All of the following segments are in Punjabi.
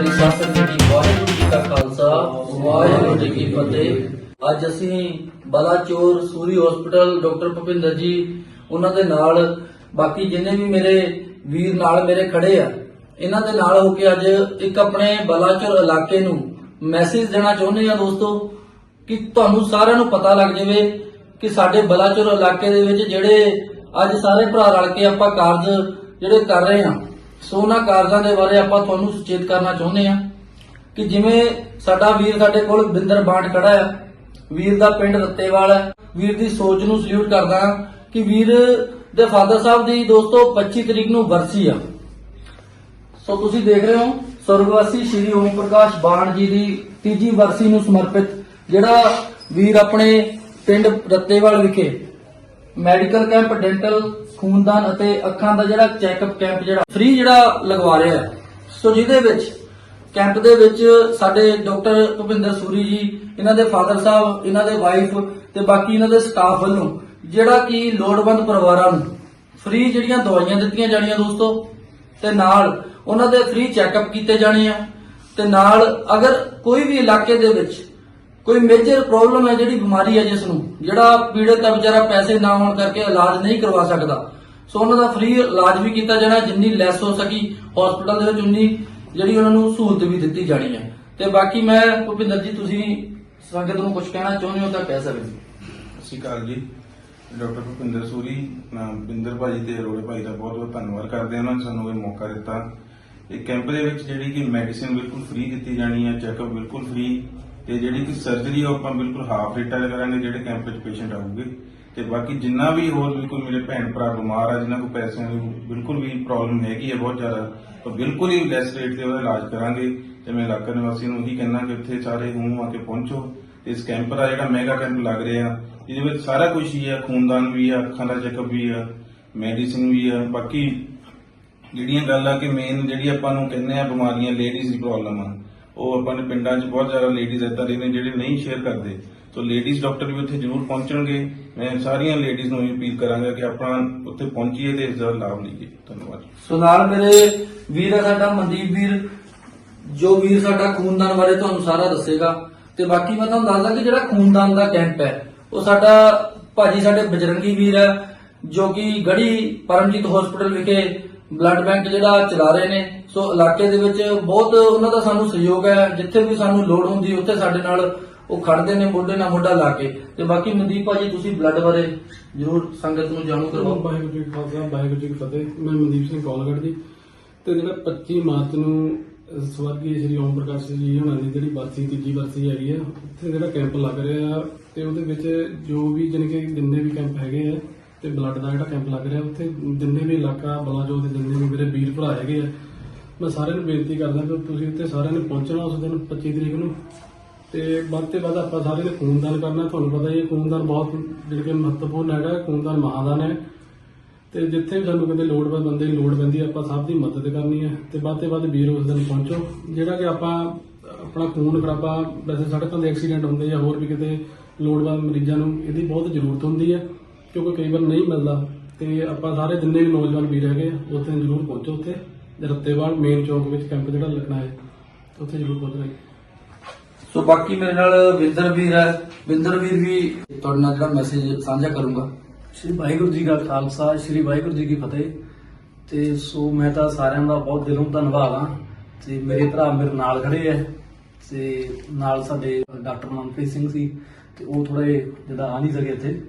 ਪਿਆਰੀ ਸਾਧ ਸੰਗਤ ਜੀ ਵਾਹਿਗੁਰੂ ਜੀ ਕਾ ਖਾਲਸਾ, ਵਾਹਿਗੁਰੂ ਜੀ ਕੀ ਫਤਿਹ। ਅੱਜ ਅਸੀਂ ਬਲਾਚੌਰ ਸੂਰੀ ਹਸਪੀਟਲ ਡਾਕਟਰ ਭੁਪਿੰਦਰ ਜੀ, ਉਹਨਾਂ ਦੇ ਨਾਲ, ਬਾਕੀ ਜਿੰਨੇ ਵੀ ਮੇਰੇ ਵੀਰ ਨਾਲ ਮੇਰੇ ਖੜੇ ਆ, ਇਹਨਾਂ ਦੇ ਨਾਲ ਹੋ ਕੇ ਅੱਜ ਇੱਕ ਆਪਣੇ ਬਲਾਚੌਰ ਇਲਾਕੇ ਨੂੰ ਮੈਸੇਜ ਦੇਣਾ ਚਾਹੁੰਦੇ ਆ ਦੋਸਤੋ, ਕਿ ਤੁਹਾਨੂੰ ਸਾਰਿਆਂ ਨੂੰ ਪਤਾ ਲੱਗ ਜਾਵੇ ਕਿ ਸਾਡੇ ਬਲਾਚੌਰ ਇਲਾਕੇ ਦੇ ਵਿੱਚ ਜਿਹੜੇ ਅੱਜ ਸਾਰੇ ਭਰਾ ਰਲ ਕੇ ਆਪਾਂ ਕਾਰਜ ਜਿਹੜੇ ਕਰ ਰਹੇ ਹਾਂ ਸੋ ਉਹਨਾਂ ਕਾਰਜਾਂ ਦੇ ਬਾਰੇ ਆਪਾਂ ਤੁਹਾਨੂੰ ਸੁਚੇਤ ਕਰਨਾ ਚਾਹੁੰਦੇ ਹਾਂ ਕਿ ਜਿਵੇਂ ਸਾਡਾ ਵੀਰ ਸਾਡੇ ਕੋਲ ਬਿੰਦਰ ਬਾਟ ਖੜਾ ਆ ਵੀਰ ਦਾ ਪਿੰਡ ਰੱਤੇਵਾਲ ਹੈ, ਵੀਰ ਦੀ ਸੋਚ ਨੂੰ ਸਲੂਟ ਕਰਦਾ ਹਾਂ ਕਿ ਵੀਰ ਦੇ ਫਾਦਰ ਸਾਹਿਬ ਦੀ ਦੋਸਤੋ 25 ਤਰੀਕ ਨੂੰ ਵਰਸੀ ਆ। ਸੋ ਤੁਸੀਂ ਦੇਖ ਰਹੇ ਹੋ ਸਰਗਵਾਸੀ ਸ਼੍ਰੀ ਓਮ ਪ੍ਰਕਾਸ਼ ਬਾਣ ਜੀ ਦੀ ਤੀਜੀ ਵਰਸੀ ਨੂੰ ਸਮਰਪਿਤ ਜਿਹੜਾ ਵੀਰ ਆਪਣੇ ਪਿੰਡ ਰੱਤੇਵਾਲ ਵਿਖੇ ਮੈਡੀਕਲ ਕੈਂਪ, ਡੈਂਟਲ, ਖੂਨਦਾਨ ਅਤੇ ਅੱਖਾਂ ਦਾ ਜਿਹੜਾ ਚੈੱਕਅਪ ਕੈਂਪ ਜਿਹੜਾ, ਫ੍ਰੀ ਜਿਹੜਾ ਲਗਵਾ ਰਿਹਾ ਹੈ। ਸੋ ਜਿਹਦੇ ਵਿੱਚ, ਕੈਂਪ ਦੇ ਵਿੱਚ ਸਾਡੇ ਡਾਕਟਰ ਭੁਪਿੰਦਰ ਸੂਰੀ ਜੀ, ਇਹਨਾਂ ਦੇ ਫਾਦਰ ਸਾਹਿਬ, ਇਹਨਾਂ ਦੇ ਵਾਈਫ ਤੇ ਬਾਕੀ ਇਹਨਾਂ ਦੇ ਸਟਾਫ ਵੱਲੋਂ ਜਿਹੜਾ ਕਿ ਲੋੜਵੰਦ ਪਰਿਵਾਰਾਂ ਨੂੰ ਫ੍ਰੀ ਜਿਹੜੀਆਂ ਦਵਾਈਆਂ ਦਿੱਤੀਆਂ ਜਾਣੀਆਂ ਦੋਸਤੋ, ਤੇ ਨਾਲ ਉਹਨਾਂ ਦੇ ਫ੍ਰੀ ਚੈੱਕਅਪ ਕੀਤੇ ਜਾਣੇ ਆ, ਤੇ ਨਾਲ ਅਗਰ ਕੋਈ ਵੀ ਇਲਾਕੇ ਦੇ ਵਿੱਚ ਕੋਈ ਮੇਜਰ ਪ੍ਰੋਬਲਮ ਹੈ ਜਿਹੜੀ ਬਿਮਾਰੀ ਹੈ ਜਿਸ ਨੂੰ ਜਿਹੜਾ ਪੀੜਤ ਹੈ ਵਿਚਾਰਾ ਪੈਸੇ ਨਾ ਹੋਣ ਕਰਕੇ ਇਲਾਜ ਨਹੀਂ ਕਰਵਾ ਸਕਦਾ। ਸੋ ਉਹਨਾਂ ਦਾ ਫ੍ਰੀ ਇਲਾਜ ਵੀ ਕੀਤਾ ਜਾਣਾ, ਜਿੰਨੀ ਲੈਸ ਹੋ ਸਕੀ ਹਸਪੀਟਲ ਦੇ ਵਿੱਚ ਉਨੀ ਜਿਹੜੀ ਉਹਨਾਂ ਨੂੰ ਸਹੂਲਤ ਵੀ ਦਿੱਤੀ ਜਾਣੀ ਹੈ। ਤੇ ਬਾਕੀ ਮੈਂ, ਭੁਪਿੰਦਰ ਜੀ, ਤੁਸੀਂ ਸੰਗਤ ਨੂੰ ਕੁਝ ਕਹਿਣਾ ਚਾਹੁੰਦੇ ਹੋ ਤਾਂ ਕਹਿ ਸਕਦੇ ਹੋ। ਸਤਿ ਸ਼੍ਰੀ ਅਕਾਲ ਜੀ। ਡਾਕਟਰ ਭੁਪਿੰਦਰ ਸੂਰੀ ਬਿੰਦਰ ਭਾਜੀ ਤੇ ਅਰੋੜੇ ਭਾਈ ਦਾ ਬਹੁਤ ਬਹੁਤ ਧੰਨਵਾਦ ਕਰਦੇ ਹਾਂ ਉਹਨਾਂ ਨੇ ਸਾਨੂੰ ਇਹ ਮੌਕਾ ਦਿੱਤਾ। ਇਹ ਕੈਂਪ ਦੇ ਵਿੱਚ ਜਿਹੜੀ ਕਿ ਮੈਡੀਸਿਨ ਬਿਲਕੁਲ ਫ੍ਰੀ ਦਿੱਤੀ ਜਾਣੀ ਹੈ ਚੈੱਕਅਪ ਬਿਲਕੁਲ ਫ੍ਰੀ ਤੇ ਜਿਹੜੀ ਕਿ ਸਰਜਰੀ ਉਹ ਆਪਾਂ ਬਿਲਕੁਲ ਹਾਫ ਰੇਟਾਂ 'ਤੇ ਕਰਾਂਗੇ, ਜਿਹੜੇ ਕੈਂਪ ਵਿੱਚ ਪੇਸ਼ੈਂਟ ਆਊਗੇ ਤੇ ਬਾਕੀ ਜਿੰਨਾ ਵੀ ਹੋਰ ਵੀ ਕੋਈ ਮੇਰੇ ਭੈਣ ਭਰਾ ਬਿਮਾਰ ਆ, ਜਿਨ੍ਹਾਂ ਕੋਲ ਪੈਸਿਆਂ ਦੀ ਬਿਲਕੁਲ ਵੀ ਪ੍ਰੋਬਲਮ ਹੈਗੀ ਹੈ ਬਹੁਤ ਜ਼ਿਆਦਾ, ਤਾਂ ਬਿਲਕੁਲ ਹੀ ਲੈਸ ਰੇਟ ਤੇ ਉਹਦਾ ਇਲਾਜ ਕਰਾਂਗੇ। ਤੇ ਮੈਂ ਇਲਾਕਾ ਨਿਵਾਸੀ ਨੂੰ ਇਹੀ ਕਹਿਣਾ ਕਿ ਉੱਥੇ ਸਾਰੇ ਹੂੰ ਆ ਕੇ ਪਹੁੰਚੋ। ਤੇ ਇਸ ਕੈਂਪ ਦਾ ਜਿਹੜਾ ਮੈਗਾ ਕੈਂਪ ਲੱਗ ਰਿਹਾ, ਇਹਦੇ ਵਿੱਚ ਸਾਰਾ ਕੁਝ ਹੀ ਆ, ਖੂਨਦਾਨ ਵੀ ਆ, ਅੱਖਾਂ ਦਾ ਚੈੱਕਅਪ ਵੀ ਆ ਮੈਡੀਸਿਨ ਵੀ ਆ। ਬਾਕੀ ਜਿਹੜੀਆਂ ਗੱਲਾਂ ਕਿ ਮੇਨ ਜਿਹੜੀ ਆਪਾਂ ਨੂੰ ਕਹਿੰਦੇ ਆ ਬਿਮਾਰੀਆਂ ਲੇਡੀਜ਼ ਦੀ ਪ੍ਰੋਬਲਮ ਆ। ਉਹ ਆਪਾਂ ਨੇ ਪਿੰਡਾਂ 'ਚ ਬਹੁਤ ਜ਼ਿਆਦਾ ਲੇਡੀਜ਼ ਏਦਾਂ ਦੇ ਨੇ ਜਿਹੜੇ ਨਹੀਂ ਸ਼ੇਅਰ ਕਰਦੇ। ਸੋ ਲੇਡੀਜ਼ ਡਾਕਟਰ ਵੀ ਉੱਥੇ ਜ਼ਰੂਰ ਪਹੁੰਚਣਗੇ। ਮੈਂ ਸਾਰੀਆਂ ਲੇਡੀਜ਼ ਨੂੰ ਇਹ ਅਪੀਲ ਕਰਾਂਗਾ ਕਿ ਆਪਾਂ ਉੱਥੇ ਪਹੁੰਚੀਏ ਤੇ ਇਸ ਦਾ ਲਾਭ ਲਈਏ। ਧੰਨਵਾਦ ਸੋ ਨਾਲ ਮੇਰੇ ਵੀਰ ਹੈ ਸਾਡਾ ਮਨਦੀਪ ਵੀਰ, ਜੋ ਵੀਰ ਸਾਡਾ ਖੂਨਦਾਨ ਬਾਰੇ ਤੁਹਾਨੂੰ ਸਾਰਾ ਦੱਸੇਗਾ। ਤੇ ਬਾਕੀ ਮੈਂ ਤੁਹਾਨੂੰ ਦੱਸਦਾ ਕਿ ਜਿਹੜਾ ਖੂਨਦਾਨ ਦਾ ਕੈਂਪ ਹੈ, ਉਹ ਸਾਡਾ ਭਾਜੀ ਸਾਡੇ ਬਜਰੰਗੀ ਵੀਰ ਹੈ, ਜੋ ਕਿ ਗੜੀ ਪਰਮਜੀਤ ਹਸਪੀਟਲ ਵਿਖੇ ਬਲੱਡ ਬੈਂਕ ਜਿਹੜਾ ਚਲਾ ਰਹੇ ਨੇ, ਸੋ ਇਲਾਕੇ ਦੇ ਵਿੱਚ ਬਹੁਤ ਉਹਨਾਂ ਦਾ ਸਾਨੂੰ ਸਹਿਯੋਗ ਹੈ, ਜਿੱਥੇ ਵੀ ਸਾਨੂੰ ਲੋੜ ਹੁੰਦੀ, ਉੱਥੇ ਸਾਡੇ ਨਾਲ ਉਹ ਖੜਦੇ ਨੇ ਮੋਢੇ ਨਾਲ ਮੋਢਾ ਲਾ ਕੇ। ਤੇ ਬਾਕੀ ਮਨਦੀਪ ਭਾਜੀ, ਤੁਸੀਂ ਬਲੱਡ ਬਾਰੇ ਜਰੂਰ ਸੰਗਤ ਨੂੰ ਜਾਣੂ ਕਰਵਾਓ ਵਾਹਿਗੁਰੂ ਜੀ ਕਾ ਖਾਲਸਾ, ਵਾਹਿਗੁਰੂ ਜੀ ਕੀ ਫਤਿਹ। ਮੈਂ ਮਨਦੀਪ ਸਿੰਘ ਕੌਲਗੜ੍ਹ ਜੀ। ਤੇ ਜਿਹੜਾ 25 ਮਾਰਚ ਨੂੰ ਅਹ ਸਵਰਗੀ ਸ਼੍ਰੀ ਓਮ ਪ੍ਰਕਾਸ਼ ਜੀ ਹੋਣਾ ਦੀ ਜਿਹੜੀ ਬਰਸੀ ਤੀਜੀ ਬਰਸੀ ਹੈਗੀ ਆ, ਉੱਥੇ ਜਿਹੜਾ ਕੈਂਪ ਲੱਗ ਰਿਹਾ ਆ, ਤੇ ਉਹਦੇ ਵਿੱਚ ਜੋ ਵੀ ਜਾਣੀ ਕਿ ਜਿੰਨੇ ਵੀ ਕੈਂਪ ਹੈਗੇ ਆ ਤੇ ਬਲੱਡ ਦਾ ਜਿਹੜਾ ਕੈਂਪ ਲੱਗ ਰਿਹਾ, ਉੱਥੇ ਜਿੰਨੇ ਵੀ ਇਲਾਕਾ ਬਲਾਜੋਤ ਦੇ ਜਿੰਨੇ ਵੀ ਮੇਰੇ ਵੀਰ ਭਰਾ ਹੈਗੇ ਆ, ਮੈਂ ਸਾਰਿਆਂ ਨੂੰ ਬੇਨਤੀ ਕਰਦਾ ਕਿ ਤੁਸੀਂ ਉੱਥੇ ਸਾਰਿਆਂ ਨੇ ਪਹੁੰਚਣਾ ਉਸ ਦਿਨ 25 ਤਰੀਕ ਨੂੰ। ਤੇ ਵੱਧ ਤੇ ਵੱਧ ਆਪਾਂ ਸਾਰੇ ਨੇ ਖੂਨਦਾਨ ਕਰਨਾ, ਤੁਹਾਨੂੰ ਪਤਾ ਹੀ ਹੈ, ਖੂਨਦਾਨ ਬਹੁਤ ਜਿਹੜਾ ਕਿ ਮਹੱਤਵਪੂਰਨ ਹੈਗਾ, ਖੂਨਦਾਨ ਮਹਾਦਾਨ ਹੈ। ਤੇ ਜਿੱਥੇ ਵੀ ਸਾਨੂੰ ਕਿਤੇ ਲੋੜਵੰਦ ਬੰਦੇ ਦੀ ਲੋੜ ਪੈਂਦੀ ਹੈ, ਆਪਾਂ ਸਭ ਦੀ ਮਦਦ ਕਰਨੀ ਹੈ। ਤੇ ਵੱਧ ਤੇ ਵੱਧ ਵੀਰ ਉਸ ਦਿਨ ਪਹੁੰਚੋ। ਜਿਹੜਾ ਕਿ ਆਪਾਂ, ਆਪਣਾ ਖੂਨ ਖਰਾਬਾ, ਵੈਸੇ ਸੜਕਾਂ ਦੇ ਐਕਸੀਡੈਂਟ ਹੁੰਦੇ ਜਾਂ ਹੋਰ ਵੀ ਕਿਤੇ ਲੋੜਵੰਦ ਮਰੀਜ਼ਾਂ ਨੂੰ, ਇਹਦੀ ਬਹੁਤ ਜ਼ਰੂਰਤ ਹੁੰਦੀ ਹੈ। ਕਿਉਂਕਿ ਕਈ ਵਾਰ ਨਹੀਂ ਮਿਲਦਾ ਤੇ ਆਪਾਂ ਸਾਰੇ ਜਿੰਨੇ ਵੀ ਨੌਜਵਾਨ ਵੀਰ ਹੈਗੇ ਆ, ਉੱਥੇ ਜ਼ਰੂਰ ਪਹੁੰਚੋ ਉੱਥੇ। ਰੱਤੇਵਾਲ ਮੇਨ ਚੌਂਕ ਵਿੱਚ ਕੈਂਪ ਜਿਹੜਾ ਲੱਗਣਾ ਹੈ ਉੱਥੇ ਜ਼ਰੂਰ ਪਹੁੰਚਣਾ ਹੈ ਸੋ ਬਾਕੀ ਮੇਰੇ ਨਾਲ ਵਿੰਦਰ ਵੀਰ ਹੈ। ਵਿੰਦਰ ਵੀਰ ਵੀ ਤੁਹਾਡੇ ਨਾਲ ਜਿਹੜਾ ਮੈਸੇਜ ਸਾਂਝਾ ਕਰੂੰਗਾ। ਸ਼੍ਰੀ ਵਾਹਿਗੁਰੂ ਜੀ ਕਾ ਖਾਲਸਾ ਸ਼੍ਰੀ ਵਾਹਿਗੁਰੂ ਜੀ ਕੀ ਫਤਿਹ। ਤੇ ਸੋ ਮੈਂ ਤਾਂ ਸਾਰਿਆਂ ਦਾ ਬਹੁਤ ਦਿਲੋਂ ਧੰਨਵਾਦ ਹਾਂ। ਤੇ ਮੇਰੇ ਭਰਾ ਮੇਰੇ ਨਾਲ ਖੜੇ ਐ ਤੇ ਨਾਲ ਸਾਡੇ ਡਾਕਟਰ ਮਨਪ੍ਰੀਤ ਸਿੰਘ ਸੀ। ਤੇ ਉਹ ਥੋੜੇ ਜਿੱਦਾਂ ਆ ਨਹੀਂ ਸਕੇ ਇੱਥੇ।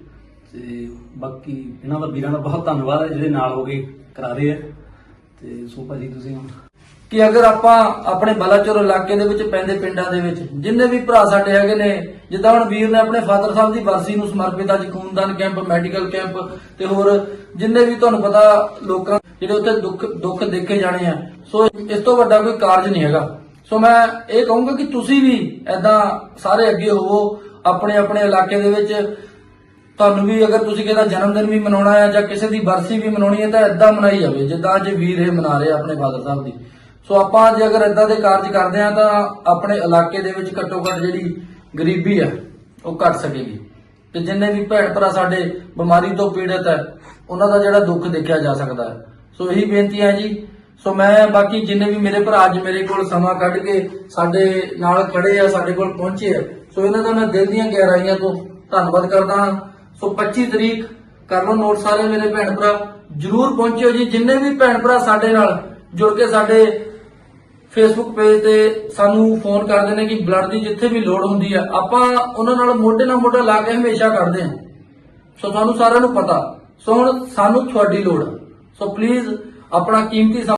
ਤੇ ਬਾਕੀ ਇਹਨਾਂ ਦਾ ਵੀਰਾਂ ਦਾ ਬਹੁਤ ਧੰਨਵਾਦ ਹੈ, ਜਿਹੜੇ ਨਾਲ ਹੋ ਕੇ ਕਰਾ ਰਹੇ ਐ ਤੇ ਸੋ ਭਾਜੀ ਤੁਸੀਂ ਹੁਣ ਕਿ ਅਗਰ ਆਪਾਂ ਆਪਣੇ ਬਲਾਚੌਰ ਇਲਾਕੇ ਦੇ ਵਿੱਚ ਪੈਂਦੇ ਪਿੰਡਾਂ ਦੇ ਵਿੱਚ, ਜਿੰਨੇ ਵੀ ਭਰਾ ਸਾਡੇ ਹੈਗੇ ਨੇ, ਜਿੱਦਾਂ ਹੁਣ ਵੀਰ ਨੇ ਆਪਣੇ ਫਾਦਰ ਸਾਹਿਬ ਦੀ ਵਰਸੀ ਨੂੰ ਸਮਰਪਿਤ ਅੱਜ ਖੂਨਦਾਨ ਕੈਂਪ, ਮੈਡੀਕਲ ਕੈਂਪ ਤੇ ਹੋਰ ਜਿੰਨੇ ਵੀ ਤੁਹਾਨੂੰ ਪਤਾ ਲੋਕਾਂ ਜਿਹੜੇ ਉੱਥੇ ਦੁੱਖ ਦੁੱਖ ਦੇਖੇ ਜਾਣੇ ਆ, ਸੋ ਇਸ ਤੋਂ ਵੱਡਾ ਕੋਈ ਕਾਰਜ ਨਹੀਂ ਹੈਗਾ। ਸੋ ਮੈਂ ਇਹ ਕਹੂੰਗਾ ਕਿ ਤੁਸੀਂ ਵੀ ਐਦਾਂ ਸਾਰੇ ਅੱਗੇ ਹੋਵੋ, ਆਪਣੇ ਆਪਣੇ ਇਲਾਕੇ ਦੇ ਵਿੱਚ ਤੁਹਾਨੂੰ ਵੀ ਅਗਰ ਤੁਸੀਂ ਕਿਹਦਾ ਜਨਮ ਦਿਨ ਵੀ ਮਨਾਉਣਾ ਹੈ ਜਾਂ ਕਿਸੇ ਦੀ ਬਰਸੀ ਵੀ ਮਨਾਉਣੀ ਹੈ ਤਾਂ ਏਦਾਂ ਮਨਾਈ ਜਾਵੇ, ਜਿੱਦਾਂ ਅੱਜ ਵੀਰ ਇਹ ਮਨਾ ਰਹੇ ਆਪਣੇ ਫਾਦਰ ਸਾਹਿਬ ਦੀ। ਸੋ ਆਪਾਂ ਜੇ ਅਗਰ ਏਦਾਂ ਦੇ ਕਾਰਜ ਕਰਦੇ ਆ ਤਾਂ ਆਪਣੇ ਇਲਾਕੇ ਦੇ ਵਿੱਚ ਘੱਟੋ ਘੱਟ ਜਿਹੜੀ ਗਰੀਬੀ ਆ, ਉਹ ਘਟ ਸਕੇਗੀ। ਤੇ ਜਿੰਨੇ ਵੀ ਭੈਣ ਭਰਾ ਸਾਡੇ ਬਿਮਾਰੀ ਤੋਂ ਪੀੜਤ ਹੈ, ਉਹਨਾਂ ਦਾ ਜਿਹੜਾ ਦੁੱਖ ਦੇਖਿਆ ਜਾ ਸਕਦਾ ਹੈ। ਸੋ ਇਹੀ ਬੇਨਤੀ ਹੈ ਜੀ। ਸੋ ਮੈਂ ਬਾਕੀ ਜਿੰਨੇ ਵੀ ਮੇਰੇ ਭਰਾ ਅੱਜ ਮੇਰੇ ਕੋਲ ਸਮਾਂ ਕੱਢ ਕੇ ਸਾਡੇ ਨਾਲ ਖੜੇ ਆ, ਸਾਡੇ ਕੋਲ ਪਹੁੰਚੇ ਆ, ਸੋ ਇਹਨਾਂ ਦਾ ਮੈਂ ਦਿਲ ਦੀਆਂ ਗਹਿਰਾਈਆਂ ਤੋਂ ਧੰਨਵਾਦ ਕਰਦਾ ਹਾਂ। ਸੋ 25 ਤਰੀਕ ਕਰ ਲਓ ਨੋਟ ਸਾਰੇ ਮੇਰੇ ਭੈਣ ਭਰਾ। ਜਰੂਰ ਪਹੁੰਚਿਓ ਜੀ, ਜਿੰਨੇ ਵੀ ਭੈਣ ਭਰਾ ਸਾਡੇ ਨਾਲ ਜੁੜ ਕੇ ਸਾਡੇ ਫੇਸਬੁੱਕ ਪੇਜ ਤੇ ਸਾਨੂੰ ਫੋਨ ਕਰਦੇ ਨੇ ਕਿ ਬਲੱਡ ਦੀ ਜਿੱਥੇ ਵੀ ਲੋੜ ਹੁੰਦੀ ਆ, ਆਪਾਂ ਉਹਨਾਂ ਨਾਲ ਮੋਢੇ ਨਾਲ ਮੋਢਾ ਲਾ ਕੇ ਹਮੇਸ਼ਾ ਕਰਦੇ ਹਾਂ। ਸੋ ਤੁਹਾਨੂੰ ਸਾਰਿਆਂ ਨੂੰ ਪਤਾ। ਸੋ ਹੁਣ ਸਾਨੂੰ ਤੁਹਾਡੀ ਲੋੜ ਸੋ ਪਲੀਜ਼ ਆਪਣਾ ਕੀਮਤੀ